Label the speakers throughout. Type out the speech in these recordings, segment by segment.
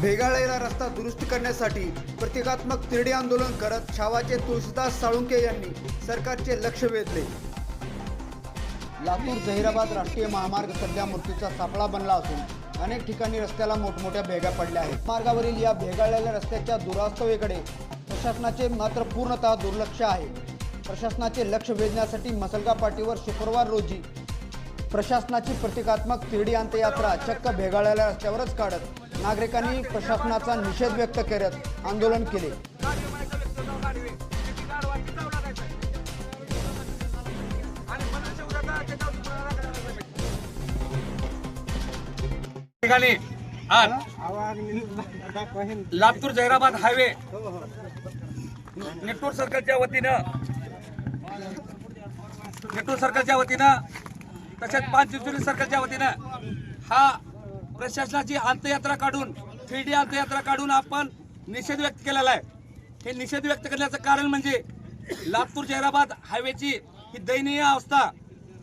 Speaker 1: भेगाळलेला रस्ता दुरुस्त करण्यासाठी प्रतिकात्मक तिरडे आंदोलन करत छावाचे तुळशीदास साळुंके यांनी सरकारचे लक्ष वेधले. लातूर जहिराबाद राष्ट्रीय महामार्ग सध्या मृत्यूचा सापळा बनला असून अनेक ठिकाणी रस्त्याला मोठमोठ्या भेगा पडल्या आहेत. मार्गावरील या भेगाळलेल्या रस्त्याच्या दुरास्तवेकडे प्रशासनाचे मात्र पूर्णतः दुर्लक्ष आहे. प्रशासनाचे लक्ष वेधण्यासाठी मसलगा पाटीवर शुक्रवार रोजी प्रशासनाची प्रतिकात्मक तिरडी अंत्ययात्रा चक्क भेगाळलेल्या रस्त्यावरच काढत नागरिकांनी प्रशासनाचा निषेध व्यक्त करत आंदोलन केले.
Speaker 2: ठिकाणी आज लातूर जैराबाद हायवे नेटवर्क सर्कलच्या वतीनं नेटवर्क सर्कलच्या वतीनं तसेच पाच चिंचोली सर्कलच्या वतीनं हा प्रशासनाची अंत्ययात्रा काढून थ्री डी अंत्ययात्रा काढून आपण निषेध व्यक्त केलेला आहे. हे निषेध व्यक्त करण्याचं कारण म्हणजे लातूर जैराबाद हायवेची ही दयनीय अवस्था.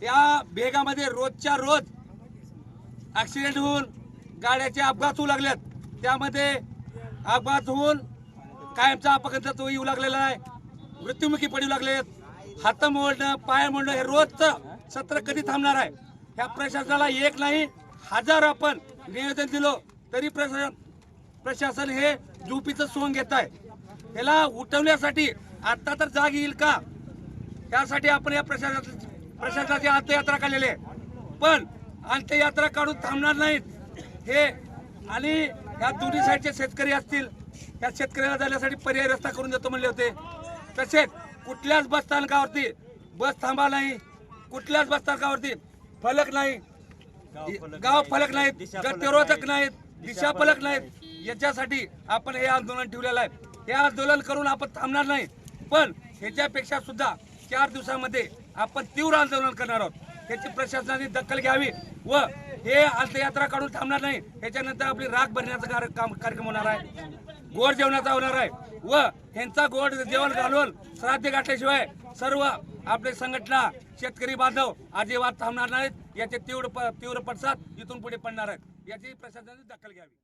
Speaker 2: या भेगामध्ये रोजच्या रोज ॲक्सिडेंट होऊन गाड्याचे अपघात होऊ लागलेत. त्यामध्ये अपघात होऊन कायमचा अपघात येऊ लागलेला आहे. मृत्युमुखी पडू लागलेत. हात मोडणं पाय मोडणं हे रोजचं सत्र कधी थांबणार आहे? ह्या प्रशासनाला एक नाही हजार आपण निवेदन दिलो तरी प्रशासन प्रशासन हे झोपीचं सोंग घेत आहे ह्याला उठवण्यासाठी आता तर जाग येईल का? त्यासाठी आपण या प्रशासना प्रशासनाची अंत्ययात्रा काढलेली आहे. पण अंत्ययात्रा काढून थांबणार नाहीत. हे आणि ह्या दोन्ही साईडचे शेतकरी असतील या शेतकऱ्याला जाण्यासाठी पर्याय रस्ता करून देतो म्हणले होते. तसेच कुठल्याच बस स्थानकावरती बस थांबा नाही कुठल्याच बस स्थानकावरती फलक नाही. गाव फलक नाहीत गत्यरोधक नाहीत दिशा फलक नाहीत. याच्यासाठी आपण हे आंदोलन ठेवलेलं आहे. हे आंदोलन करून आपण थांबणार नाही. पण ह्याच्यापेक्षा सुद्धा चार दिवसामध्ये आपण तीव्र आंदोलन करणार आहोत. याची प्रशासनाने दखल घ्यावी व हे अंत्ययात्रा काढून थांबणार नाही. ह्याच्यानंतर आपली राख भरण्याचा कार्यक्रम होणार आहे. गोड जेवणाचा होणार आहे. व ह्यांचा गोड जेवण घालून श्राद्ध गाठल्याशिवाय सर्व आपले संघटना शेतकरी बांधव अजिबात थांबणार नाहीत. याचे तीव्र प- तीव्र पडसाद इथून पुढे पडणार आहेत. याची प्रशासनाने दखल घ्यावी.